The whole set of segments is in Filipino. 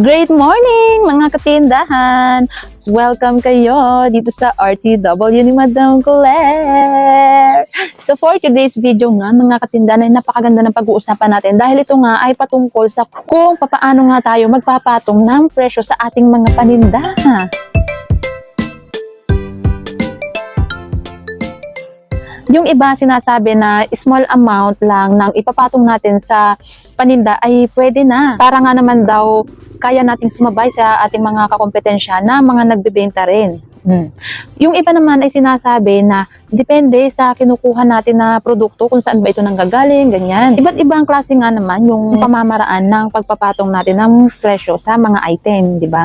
Great morning mga katindahan! Welcome kayo dito sa RTW ni Madam Claire! So for today's video nga mga katindahan ay napakaganda ng pag-uusapan natin dahil ito nga ay patungkol sa kung papaano nga tayo magpapatong ng presyo sa ating mga paninda. Yung iba sinasabi na small amount lang ng ipapatong natin sa paninda ay pwede na. Para nga naman daw kaya nating sumabay sa ating mga kakompetensya na mga nagbebenta rin. Hmm. Yung iba naman ay sinasabi na depende sa kinukuha natin na produkto kung saan ba ito nanggagaling, ganyan. Iba't ibang klase nga naman yung pamamaraan ng pagpapatong natin ng presyo sa mga item, di ba?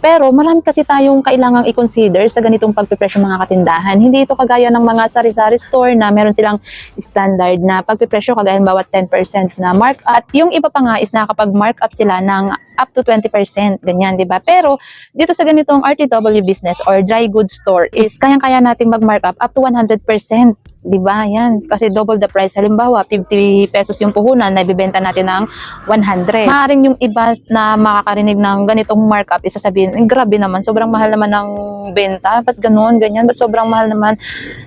Pero marami kasi tayong kailangang i-consider sa ganitong pagpipresyo mga katindahan. Hindi ito kagaya ng mga sari-sari store na meron silang standard na pagpipresyo kagaya ng bawat 10% na markup. At yung iba pa nga is nakakapag-markup sila ng up to 20%, ganyan, di ba? Pero dito sa ganitong RTW business or dry goods store is kayang-kaya nating mag-markup up to 100%. Di ba? Yan. Kasi double the price. Halimbawa, 50 pesos yung puhunan na ibibenta natin ng 100. Maaring yung iba na makakarinig ng ganitong markup, isa sabihin, eh, grabe naman, sobrang mahal naman ng benta. Ba't ganun, ganyan? Ba't sobrang mahal naman?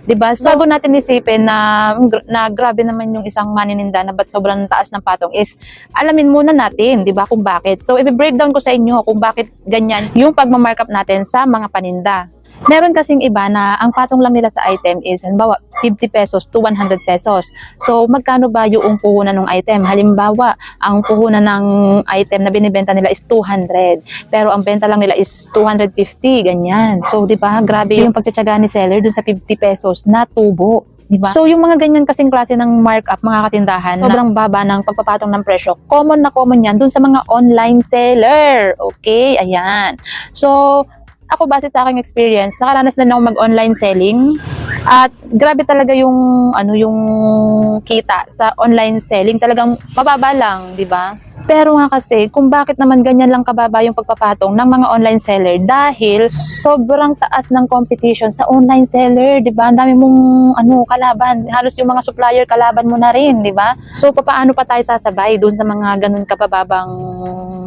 Di ba? So, bago natin isipin na, na grabe naman yung isang manininda na ba't sobrang taas ng patong is, alamin muna natin, di ba, kung bakit. So, i-breakdown ko sa inyo kung bakit ganyan yung pagmamarkup natin sa mga paninda. Meron kasing iba na ang patong lang nila sa item is halimbawa 50 pesos to 100 pesos. So magkano ba yung puhunan ng item? Halimbawa, ang puhunan ng item na binibenta nila is 200, pero ang benta lang nila is 250, ganyan. So 'di ba? Grabe yung pagtsatsaga ni seller dun sa 50 pesos na tubo. Diba? So, yung mga ganyan kasing klase ng markup, mga katindahan, sobrang baba ng pagpapatong ng presyo. Common na common yan dun sa mga online seller. Okay, ayan. So, ako base sa aking experience, nakaranas na ako mag-online selling at grabe talaga yung ano yung kita sa online selling, talagang mababa lang, 'di ba? Pero nga kasi, kung bakit naman ganyan lang kababa yung pagpapatong ng mga online seller dahil sobrang taas ng competition sa online seller, 'di ba? Ang dami mong ano kalaban, halos yung mga supplier kalaban mo na rin, 'di ba? So paano pa tayo sasabay doon sa mga ganun kabababang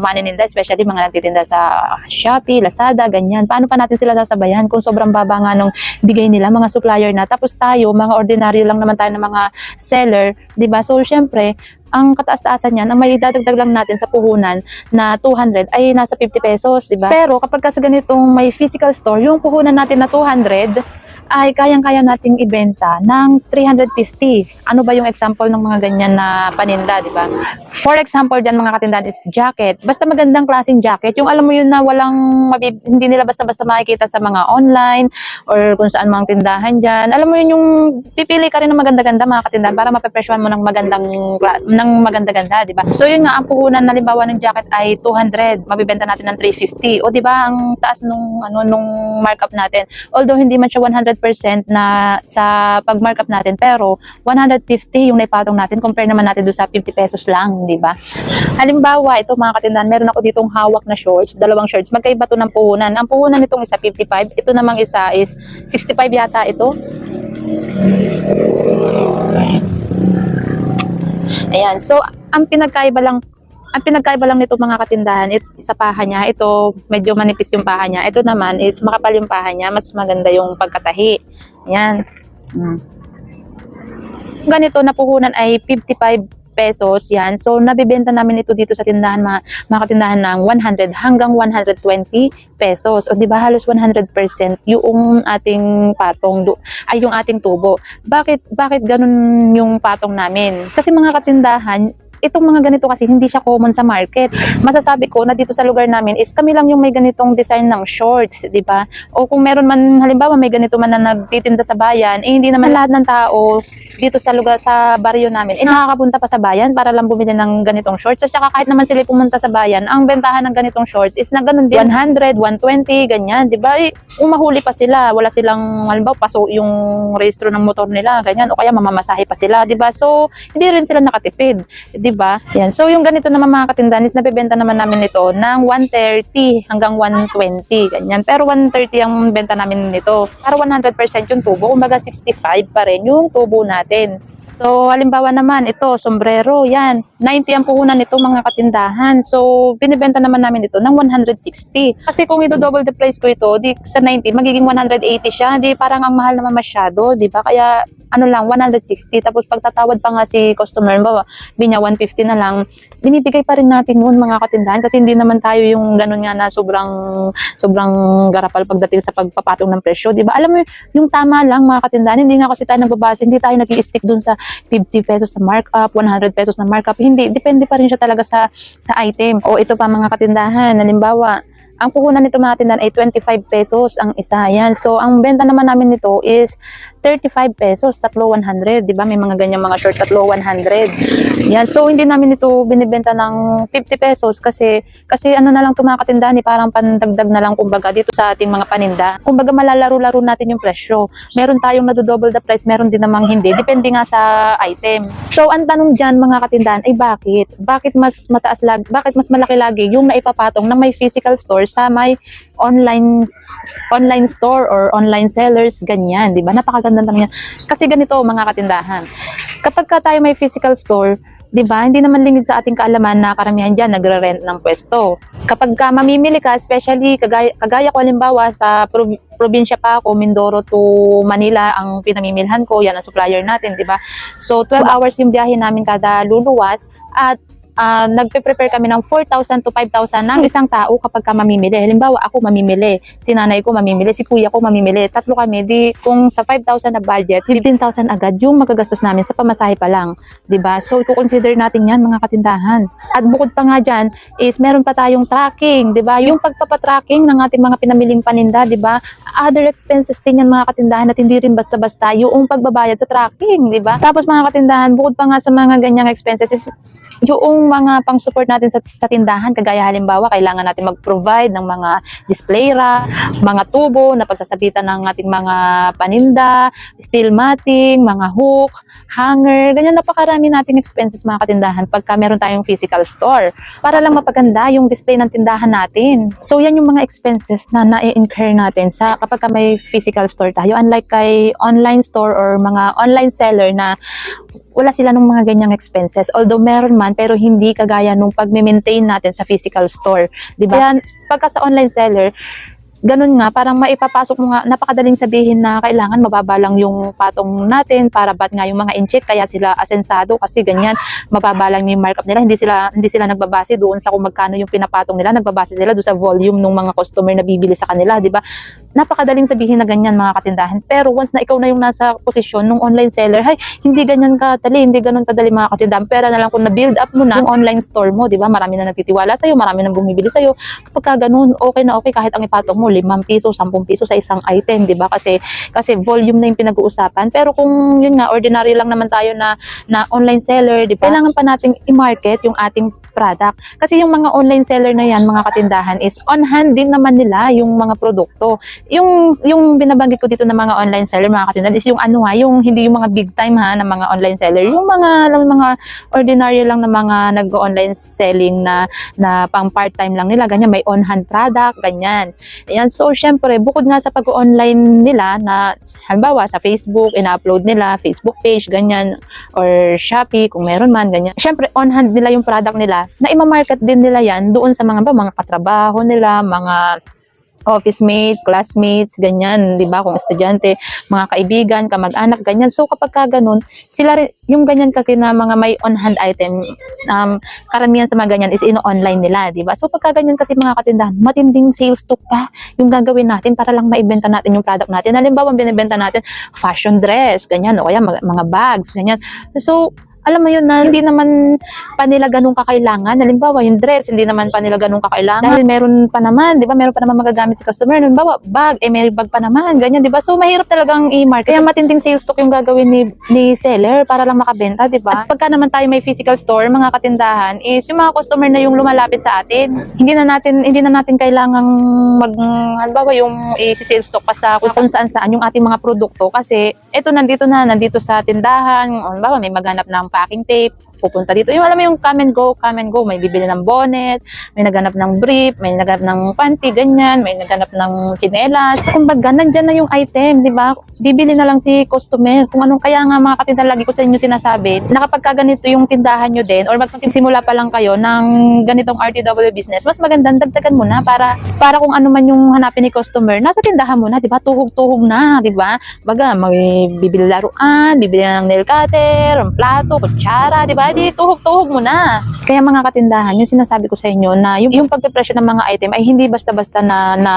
manininda, especially mga nagtitinda sa Shopee, Lazada, ganyan. Paano pa natin sila sasabayan kung sobrang baba nga nung bigay nila mga supplier na tapos tayo, mga ordinaryo lang naman tayo ng mga seller, 'di ba? So syempre, ang kataas-taasan niyan, ang may dadagdag lang natin sa puhunan na 200 ay nasa 50 pesos, di ba? Pero kapag kasi ganitong may physical store, yung puhunan natin na 200 ay kayang-kaya nating ibenta ng 350. Ano ba yung example ng mga ganyan na paninda, di ba? For example, dyan mga katindahan is jacket. Basta magandang klaseng jacket. Yung alam mo yun na walang, hindi nila basta-basta makikita sa mga online or kung saan mga tindahan dyan. Alam mo yun yung pipili ka rin ng maganda-ganda mga katindahan para mapepresyohan mo ng magandang ng maganda-ganda, di ba? So yun nga, ang puhunan na limbawa ng jacket ay 200, mabibenta natin ng 350. O di ba, ang taas nung ano nung markup natin. Although hindi man siya 100% na sa pag-markup natin, pero 150 yung naipatong natin compare naman natin doon sa 50 pesos lang, di ba? Halimbawa, ito mga katindahan, meron ako ditong hawak na shorts, dalawang shorts, magkaiba to ng puhunan. Ang puhunan nitong isa 55, ito namang isa is 65 yata ito. Ayan, so ang pinagkaiba lang ang pinagkaiba lang nito mga katindahan, it, sa paha niya, ito medyo manipis yung paha niya. Ito naman is makapal yung paha niya, mas maganda yung pagkatahi. Ayan. Hmm. Ganito na puhunan ay 55 pesos yan. So, nabibenta namin ito dito sa tindahan, mga, mga katindahan ng 100 hanggang 120 pesos. O, di ba halos 100% yung ating patong, do, ay yung ating tubo. Bakit, bakit ganun yung patong namin? Kasi mga katindahan, itong mga ganito kasi hindi siya common sa market. Masasabi ko na dito sa lugar namin is kami lang yung may ganitong design ng shorts, di ba? O kung meron man, halimbawa may ganito man na nagtitinda sa bayan, eh hindi naman lahat ng tao dito sa lugar, sa baryo namin, eh nakakapunta pa sa bayan para lang bumili ng ganitong shorts. At saka kahit naman sila pumunta sa bayan, ang bentahan ng ganitong shorts is na ganun din, 100, 120, ganyan, di ba? Eh, umahuli pa sila, wala silang, halimbawa, paso yung rehistro ng motor nila, ganyan, o kaya mamamasahe pa sila, di ba? So, hindi rin sila nakatipid, di ba? Yan. So, yung ganito naman mga katindahan is nabibenta naman namin nito ng 130 hanggang 120, ganyan. Pero 130 ang benta namin nito. Para 100% yung tubo, kumbaga 65 pa rin yung tubo natin. So, halimbawa naman, ito, sombrero, yan. 90 ang puhunan nito mga katindahan. So, binibenta naman namin ito ng 160. Kasi kung i-double the price ko ito, di sa 90, magiging 180 siya. Di parang ang mahal naman masyado, di ba? Kaya, ano lang, 160. Tapos pagtatawad pa nga si customer, ba, binya 150 na lang, binibigay pa rin natin yun mga katindahan kasi hindi naman tayo yung ganun nga na sobrang sobrang garapal pagdating sa pagpapatong ng presyo, 'di ba? Alam mo yung tama lang mga katindahan, hindi nga kasi tayo nagbabase, hindi tayo nag-i-stick dun sa 50 pesos na markup, 100 pesos na markup. Hindi, depende pa rin siya talaga sa sa item. O ito pa mga katindahan, halimbawa, ang puhunan nito tindahan ay 25 pesos ang isa. Yan. So, ang benta naman namin nito is 35 pesos, tatlo 100, 'di ba? May mga ganyan mga short tatlo 100. Yan. So, hindi namin ito binibenta ng 50 pesos kasi kasi ano na lang ito mga katindahan, eh, parang pandagdag na lang kumbaga dito sa ating mga paninda. Kumbaga malalaro-laro natin yung presyo. Meron tayong nado-double the price, meron din namang hindi. Depende nga sa item. So, ang tanong diyan mga katindahan ay bakit? Bakit mas mataas lag, bakit mas malaki lagi yung naipapatong ng may physical store sa may online online store or online sellers ganyan, 'di ba? Napakaganda lang yan. Kasi ganito mga katindahan. Kapag ka tayo may physical store, 'di ba? Hindi naman lingid sa ating kaalaman na karamihan diyan nagre-rent ng pwesto. Kapag ka mamimili ka, especially kagaya, kagaya ko halimbawa sa prov- probinsya pa ako, Mindoro to Manila ang pinamimilhan ko, yan ang supplier natin, 'di ba? So 12 hours yung biyahe namin kada luluwas at ah, nagpe-prepare kami ng 4,000 to 5,000 ng isang tao kapag ka mamimili. Halimbawa, ako mamimili, si nanay ko mamimili, si kuya ko mamimili. Tatlo kami, di kung sa 5,000 na budget, 15,000 agad yung magagastos namin sa pamasahe pa lang. 'di ba? So, i-consider natin 'yan mga katindahan. At bukod pa nga diyan is meron pa tayong tracking, 'di ba? Yung pagpapatracking ng ating mga pinamiling paninda, 'di ba? Other expenses din yan mga katindahan at hindi rin basta-basta yung pagbabayad sa tracking, 'di ba? Tapos mga katindahan, bukod pa nga sa mga ganyang expenses is yung mga pang-support natin sa, sa tindahan, kagaya halimbawa, kailangan natin mag-provide ng mga display rack, mga tubo na pagsasabitan ng ating mga paninda, steel matting, mga hook, hanger, ganyan napakarami nating expenses mga katindahan pagka meron tayong physical store para lang mapaganda yung display ng tindahan natin. So yan yung mga expenses na na-incur natin sa kapag ka may physical store tayo unlike kay online store or mga online seller na wala sila nung mga ganyang expenses. Although meron man, pero hindi kagaya nung pag-maintain natin sa physical store. Di ba? Kaya pagka sa online seller, ganun nga, parang maipapasok mo nga, napakadaling sabihin na kailangan mababa lang yung patong natin para ba't nga yung mga incheck, kaya sila asensado kasi ganyan, mababa lang yung markup nila, hindi sila, hindi sila nagbabase doon sa kung magkano yung pinapatong nila, nagbabase sila doon sa volume ng mga customer na bibili sa kanila, di ba? Napakadaling sabihin na ganyan mga katindahan, pero once na ikaw na yung nasa posisyon ng online seller, hay, hindi ganyan kadali, hindi ganun kadali mga katindahan, pera na lang kung na-build up mo na yung online store mo, di ba? Marami na nagtitiwala sa'yo, marami na bumibili sa'yo, kapag ka ganun, okay na okay kahit ang ipatong mo, 5 piso, 10 piso sa isang item, 'di ba? Kasi kasi volume na 'yung pinag-uusapan. Pero kung yun nga ordinary lang naman tayo na na online seller, 'di ba? Kailangan pa nating i-market 'yung ating product. Kasi yung mga online seller na 'yan, mga katindahan is on hand din naman nila 'yung mga produkto. Yung yung binabanggit ko dito ng mga online seller, mga katindahan is yung ano ha, yung hindi yung mga big time ha ng mga online seller, yung mga lang mga ordinary lang na mga nag-online selling na na pang part-time lang nila, ganyan may on-hand product, ganyan. Ayan, so syempre, bukod nga sa pag-online nila na halimbawa sa Facebook, ina-upload nila, Facebook page, ganyan, or Shopee, kung meron man, ganyan. Syempre, on-hand nila yung product nila, na ima-market din nila yan doon sa mga ba, mga katrabaho nila, mga office mate, classmates, ganyan, 'di ba? Kung estudyante, mga kaibigan, kamag-anak, ganyan. So kapag ka ganun, sila yung ganyan kasi na mga may on-hand item, um, karamihan sa mga ganyan is ino-online nila, 'di ba? So pagka ganyan kasi mga katindahan, matinding sales talk pa yung gagawin natin para lang maibenta natin yung product natin. Halimbawa, ang binibenta natin fashion dress, ganyan, o kaya mga bags, ganyan. So alam mo yun na hindi naman pa nila ganun kakailangan. Halimbawa, yung dress, hindi naman pa nila ganun kakailangan. Dahil meron pa naman, di ba? Meron pa naman magagamit si customer. Halimbawa, bag, eh may bag pa naman, ganyan, di ba? So, mahirap talagang i-market. Kaya matinding sales talk yung gagawin ni, ni seller para lang makabenta, di ba? At pagka naman tayo may physical store, mga katindahan, is yung mga customer na yung lumalapit sa atin. Hindi na natin, hindi na natin kailangang mag, halimbawa, yung i-sales stock pa sa kung saan saan yung ating mga produkto. Kasi, eto nandito na, nandito sa tindahan. Halimbawa, may maghanap ng packing tape, pupunta dito. Yung alam mo yung come and go, come and go. May bibili ng bonnet, may naghanap ng brief, may naghanap ng panty, ganyan, may naghanap ng chinelas. Kumbaga, nandyan na yung item, di ba? Bibili na lang si customer. Kung anong kaya nga mga katinda, lagi ko sa inyo sinasabi, na kapag yung tindahan nyo din, or magsisimula pa lang kayo ng ganitong RTW business, mas maganda dagdagan mo na para para kung ano man yung hanapin ni customer, nasa tindahan mo na, di ba? Tuhog-tuhog na, di ba? Baga, may bibili laruan, bibili ng nail cutter, ang plato, kutsara, di ba? Di tuhog-tuhog mo na. Kaya mga katindahan, yung sinasabi ko sa inyo na yung, yung pagpipresyo ng mga item ay hindi basta-basta na, na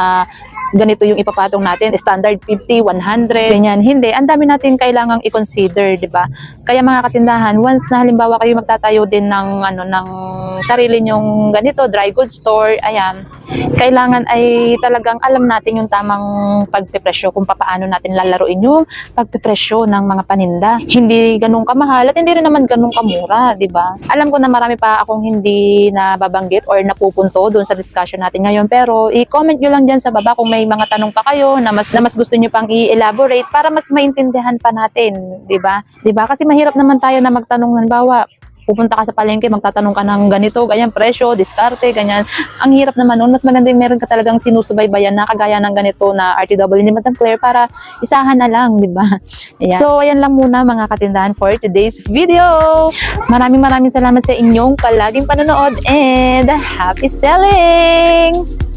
ganito yung ipapatong natin, standard 50, 100, ganyan. Hindi, ang dami natin kailangang i-consider, di ba? Kaya mga katindahan, once na halimbawa kayo magtatayo din ng ano ng sarili nyong ganito, dry goods store, ayan, kailangan ay talagang alam natin yung tamang pagpipresyo kung paano natin lalaruin yung pagpipresyo ng mga paninda. Hindi ganun kamahal at hindi rin naman ganun kamura, di ba? Alam ko na marami pa akong hindi nababanggit or napupunto doon sa discussion natin ngayon, pero i-comment nyo lang dyan sa baba kung may mga tanong pa kayo na mas, na mas gusto nyo pang i-elaborate para mas maintindihan pa natin, di ba? Di ba? Kasi mahirap naman tayo na magtanong, halimbawa, pupunta ka sa palengke, magtatanong ka ng ganito, ganyan, presyo, diskarte, ganyan. Ang hirap naman nun. Mas maganda yung meron ka talagang sinusubaybayan na kagaya ng ganito na RTW ni Madam Claire para isahan na lang, di ba? So, ayan lang muna mga katindahan for today's video. Maraming maraming salamat sa inyong palaging panonood and happy selling!